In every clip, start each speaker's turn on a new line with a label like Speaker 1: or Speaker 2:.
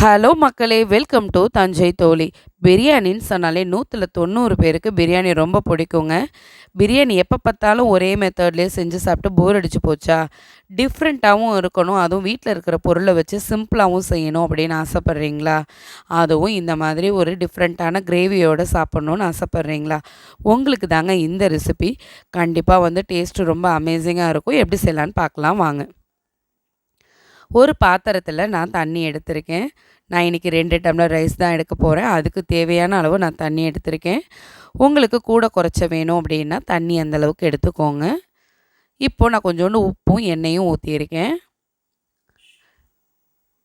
Speaker 1: Hello மக்களே welcome to Thanjai தோழி. பிரியாணின்னு சொன்னாலே நூற்றில் தொண்ணூறு பேருக்கு பிரியாணி ரொம்ப பிடிக்குங்க. பிரியாணி எப்போ பார்த்தாலும் ஒரே மெத்தட்லேயே செஞ்சு சாப்பிட்டு போர் அடிச்சு போச்சா? டிஃப்ரெண்ட்டாகவும் இருக்கணும். அதுவும் வீட்டில் இருக்கிற பொருளை வச்சு சிம்பிளாகவும் செய்யணும் அப்படின்னு ஆசைப்பட்றீங்களா? அதுவும் இந்த மாதிரி ஒரு டிஃப்ரெண்ட்டான கிரேவியோடு சாப்பிட்ணுன்னு ஆசைப்பட்றீங்களா? உங்களுக்கு தாங்க இந்த ரெசிபி கண்டிப்பாக வந்து டேஸ்ட்டு ரொம்ப அமேசிங்காக இருக்கும். எப்படி செய்யலான்னு பார்க்கலாம் வாங்க. ஒரு பாத்திரத்தில் நான் தண்ணி எடுத்திருக்கேன். நான் இன்றைக்கி ரெண்டு டம்ளர் ரைஸ் தான் எடுக்க போகிறேன் அதுக்கு தேவையான அளவு நான் தண்ணி எடுத்திருக்கேன். உங்களுக்கு கூட குறைச்ச வேணும் அப்படின்னா தண்ணி அந்தளவுக்கு எடுத்துக்கோங்க. இப்போது நான் கொஞ்சோண்டு உப்பும் எண்ணெயும் ஊற்றியிருக்கேன்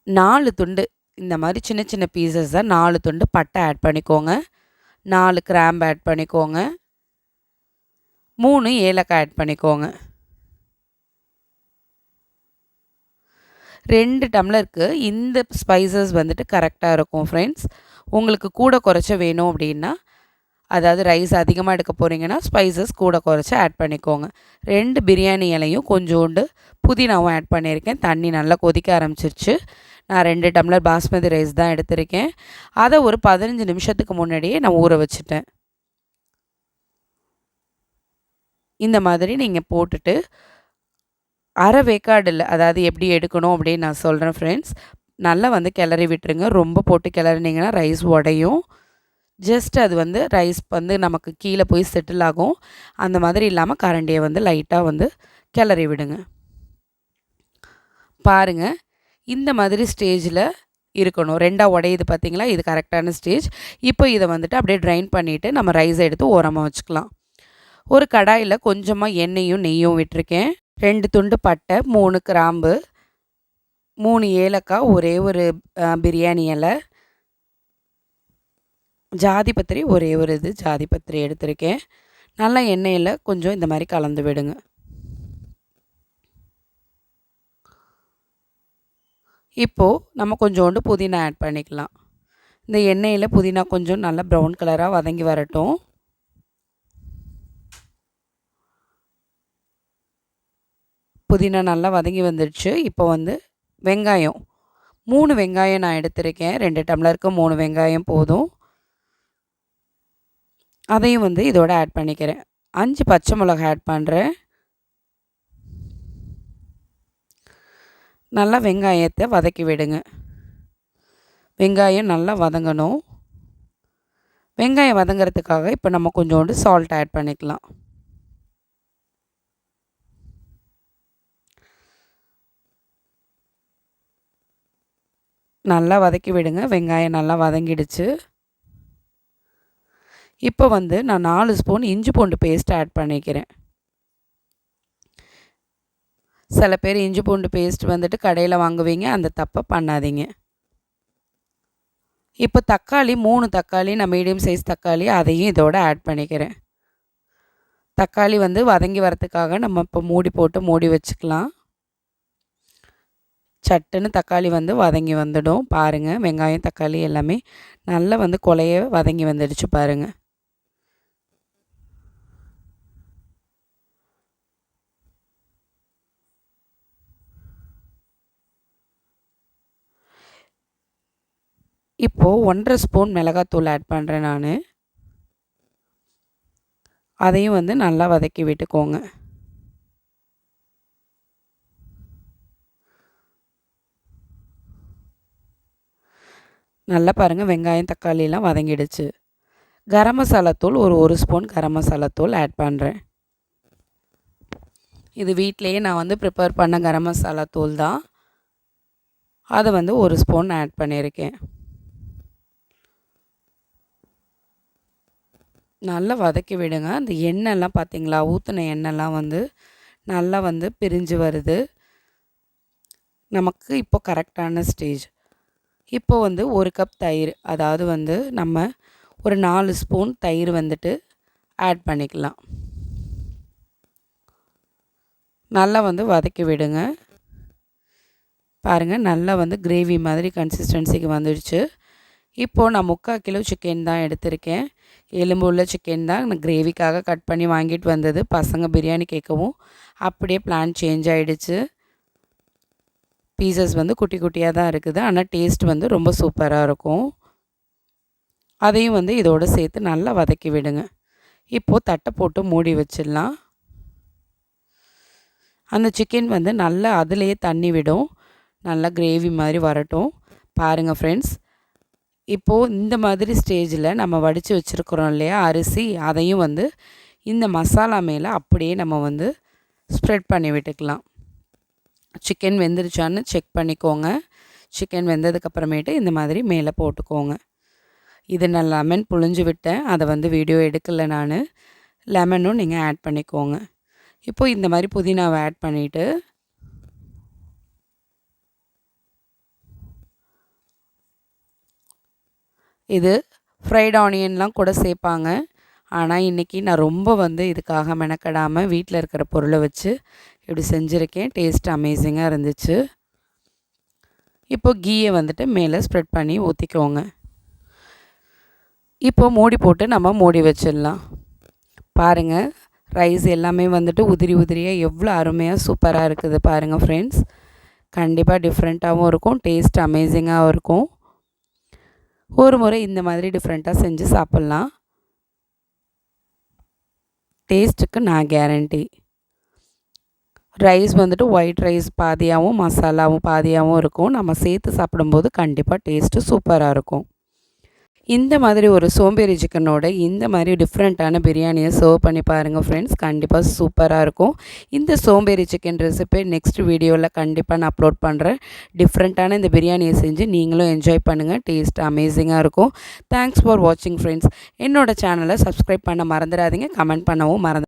Speaker 1: நாலு துண்டு இந்த மாதிரி சின்ன சின்ன பீசஸ் தான் நாலு துண்டு பட்டை ஆட் பண்ணிக்கோங்க. நாலு கிராம்பு ஆட் பண்ணிக்கோங்க. மூணு ஏலக்காய் ஆட் பண்ணிக்கோங்க. ரெண்டு டம்ளருக்கு இந்த ஸ்பைசஸ் வந்துட்டு கரெக்டாக இருக்கும் ஃப்ரெண்ட்ஸ் உங்களுக்கு கூட குறைச்ச வேணும் அப்படின்னா அதாவது ரைஸ் அதிகமாக எடுக்க போகிறீங்கன்னா ஸ்பைசஸ் கூட குறைச்சி ஆட் பண்ணிக்கோங்க. ரெண்டு பிரியாணி இலையும் கொஞ்சோண்டு புதினாவும் ஆட் பண்ணியிருக்கேன். தண்ணி நல்லா கொதிக்க ஆரம்பிச்சிருச்சு. நான் ரெண்டு டம்ளர் பாஸ்மதி ரைஸ் தான் எடுத்திருக்கேன். அதை ஒரு பதினஞ்சு நிமிஷத்துக்கு முன்னாடியே நான் ஊற வச்சுட்டேன். இந்த மாதிரி நீங்கள் போட்டுட்டு அரை வேக்காடில் அதாவது எப்படி எடுக்கணும் அப்படின்னு நான் சொல்கிறேன் ஃப்ரெண்ட்ஸ் நல்லா வந்து கிளறி விட்டுருங்க. ரொம்ப போட்டு கிளறினீங்கன்னா ரைஸ் உடையும். ஜஸ்ட் அது வந்து ரைஸ் வந்து நமக்கு கீழே போய் செட்டில் ஆகும். அந்த மாதிரி இல்லாமல் கரண்டியை வந்து லைட்டாக வந்து கிளறி விடுங்க. பாருங்கள் இந்த மாதிரி ஸ்டேஜில் இருக்கணும். ரெண்டாக உடையுது பார்த்தீங்களா இது கரெக்டான ஸ்டேஜ் இப்போ இதை வந்துட்டு அப்படியே ட்ரைன் பண்ணிவிட்டு நம்ம ரைஸை எடுத்து ஓரமாக வச்சுக்கலாம். ஒரு கடாயில் கொஞ்சமாக எண்ணெயும் நெய்யும் விட்டுருக்கேன். ரெண்டு துண்டு பட்டை மூணு கிராம்பு மூணு ஏலக்காய் ஒரே ஒரு பிரியாணி இலை. ஜாதிபத்திரி ஒரே ஒரு இது ஜாதிபத்திரி எடுத்திருக்கேன். நல்லா எண்ணெயில் கொஞ்சம் இந்த மாதிரி கலந்து விடுங்க. இப்போது நம்ம கொஞ்சோண்டு புதினா ஆட் பண்ணிக்கலாம். இந்த எண்ணெயில் புதினா கொஞ்சம் நல்லா ப்ரௌன் கலராக வதங்கி வரட்டும். புதினா நல்லா வதங்கி வந்துடுச்சு. இப்போ வந்து வெங்காயம். மூணு வெங்காயம் நான் எடுத்திருக்கேன். ரெண்டு டம்ளருக்கு மூணு வெங்காயம் போதும். அதையும் வந்து இதோட ஆட் பண்ணிக்கிறேன். அஞ்சு பச்சை மிளகா ஆட் பண்ணுறேன் நல்லா வெங்காயத்தை வதக்கி விடுங்க. வெங்காயம் நல்லா வதங்கணும். வெங்காயம் வதங்கிறதுக்காக இப்போ நம்ம கொஞ்சோண்டு சால்ட் ஆட் பண்ணிக்கலாம். நல்லா வதக்கி விடுங்க. வெங்காயம் நல்லா வதங்கிடுச்சு. இப்போ வந்து நான் நாலு ஸ்பூன் இஞ்சி பூண்டு பேஸ்ட் ஆட் பண்ணிக்கிறேன். சில பேர் இஞ்சி பூண்டு பேஸ்ட் வந்துட்டு கடையில் வாங்குவீங்க. அந்த தப்பை பண்ணாதீங்க. இப்போ தக்காளி மூணு தக்காளி நான் மீடியம் சைஸ் தக்காளி அதையும் இதோட ஆட் பண்ணிக்கிறேன். தக்காளி வந்து வதங்கி வரத்துக்காக நம்ம இப்போ மூடி போட்டு மூடி வச்சுக்கலாம். சட்டுன்னு தக்காளி வந்து வதங்கி வந்துடும். பாருங்கள் வெங்காயம் தக்காளி எல்லாமே நல்லா வந்து கொலைய வதங்கி வந்துடுச்சு பாருங்கள் இப்போது ஒன்றரை ஸ்பூன் மிளகாத்தூள் ஆட் பண்ணுறேன் நான். அதையும் வந்து நல்லா வதக்கி விட்டுக்கோங்க. நல்லா பாருங்கள் வெங்காயம் தக்காளியெலாம் வதங்கிடுச்சு. கரம் மசாலாத்தூள் ஒரு ஒரு ஸ்பூன் கரம் மசாலாத்தூள் ஆட் பண்ணுறேன் இது வீட்டிலையே நான் வந்து ப்ரிப்பேர் பண்ண கரம் மசாலா தூள் தான். அதை வந்து ஒரு ஸ்பூன் ஆட் பண்ணியிருக்கேன். நல்லா வதக்கி விடுங்க. அந்த எண்ணெய்லாம் பார்த்தீங்களா ஊற்றின எண்ணெய்லாம் வந்து நல்லா வந்து பிரிஞ்சு வருது. நமக்கு இப்போ கரெக்டான ஸ்டேஜ் இப்போ வந்து ஒரு கப் தயிர் அதாவது வந்து நம்ம ஒரு நாலு ஸ்பூன் தயிர் வந்துட்டு ஆட் பண்ணிக்கலாம். நல்லா வந்து வதக்கி விடுங்க. பாருங்கள் நல்லா வந்து கிரேவி மாதிரி கன்சிஸ்டன்சிக்கு வந்துடுச்சு. இப்போது நான் முக்கால் கிலோ சிக்கன் தான் எடுத்திருக்கேன். எலும்பு உள்ள சிக்கன் தான் நான் கிரேவிக்காக கட் பண்ணி வாங்கிட்டு வந்தது. பசங்க பிரியாணி கேட்கவும் அப்படியே பிளான் சேஞ்ச் ஆகிடுச்சு பீசஸ் வந்து குட்டி குட்டியாக தான் இருக்குது. ஆனால் டேஸ்ட் வந்து ரொம்ப சூப்பராக இருக்கும். அதையும் வந்து இதோடு சேர்த்து நல்லா வதக்கி விடுங்க. இப்போது தட்டை போட்டு மூடி வச்சிடலாம். அந்த சிக்கன் வந்து நல்லா அதுலேயே தண்ணி விடும். நல்லா கிரேவி மாதிரி வரட்டும். பாருங்கள் ஃப்ரெண்ட்ஸ் இப்போது இந்த மாதிரி ஸ்டேஜில் நம்ம வடித்து வச்சுருக்குறோம் இல்லையா? அரிசி. அதையும் வந்து இந்த மசாலா மேலே அப்படியே நம்ம வந்து ஸ்ப்ரெட் பண்ணி விட்டுக்கலாம். சிக்கன் வெந்துருச்சான்னு செக் பண்ணிக்கோங்க. சிக்கன் வெந்ததுக்கப்புறமேட்டு இந்த மாதிரி மேலே போட்டுக்கோங்க. இது நான் லெமன் புழிஞ்சு விட்டேன். அதை வந்து வீடியோ எடுக்கலை நான். லெமனும் நீங்கள் ஆட் பண்ணிக்கோங்க. இப்போ இந்த மாதிரி புதினாவை ஆட் பண்ணிவிட்டு இது ஃப்ரைட் ஆனியன்லாம் கூட சேர்ப்பாங்க ஆனால் இன்றைக்கி நான் ரொம்ப வந்து இதுக்காக மெனக்கடாமல் வீட்டில் இருக்கிற பொருளை வச்சு இப்படி செஞ்சுருக்கேன். டேஸ்ட் அமேசிங்காக இருந்துச்சு. இப்போ கீயை வந்துட்டு மேலே ஸ்ப்ரெட் பண்ணி ஊற்றிக்கோங்க இப்போ மூடி போட்டு நம்ம மூடி வச்சிடலாம். பாருங்கள் ரைஸ் எல்லாமே வந்துட்டு உதிரி உதிரியாக எவ்வளோ அருமையாக சூப்பராக இருக்குது பாருங்கள் ஃப்ரெண்ட்ஸ் கண்டிப்பாக டிஃப்ரெண்ட்டாகவும் இருக்கும் டேஸ்ட் அமேசிங்காகவும் இருக்கும். ஒரு முறை இந்த மாதிரி டிஃப்ரெண்ட்டாக செஞ்சு சாப்பிட்லாம். டேஸ்ட்டுக்கு நான் கேரண்டி ரைஸ் வந்துட்டு ஒயிட் ரைஸ் பாதியாகவும் மசாலாவும் பாதியாகவும் இருக்கும். நம்ம சேர்த்து சாப்பிடும்போது கண்டிப்பாக டேஸ்ட்டு சூப்பராக இருக்கும். இந்த மாதிரி ஒரு சோம்பேறி சிக்கனோட இந்த மாதிரி டிஃப்ரெண்ட்டான பிரியாணியை சர்வ் பண்ணி பாருங்கள் ஃப்ரெண்ட்ஸ் கண்டிப்பாக சூப்பராக இருக்கும். இந்த சோம்பேறி சிக்கன் ரெசிபி நெக்ஸ்ட் வீடியோவில் கண்டிப்பாக நான் அப்லோட் பண்ணுறேன் டிஃப்ரெண்ட்டான இந்த பிரியாணியை செஞ்சு நீங்களும் என்ஜாய் பண்ணுங்கள் டேஸ்ட் அமேசிங்காக இருக்கும். தேங்க்ஸ் ஃபார் வாட்சிங் ஃப்ரெண்ட்ஸ் என்னோடய சேனலை சப்ஸ்கிரைப் பண்ண மறந்துடாதீங்க. கமெண்ட் பண்ணவும் மறந்து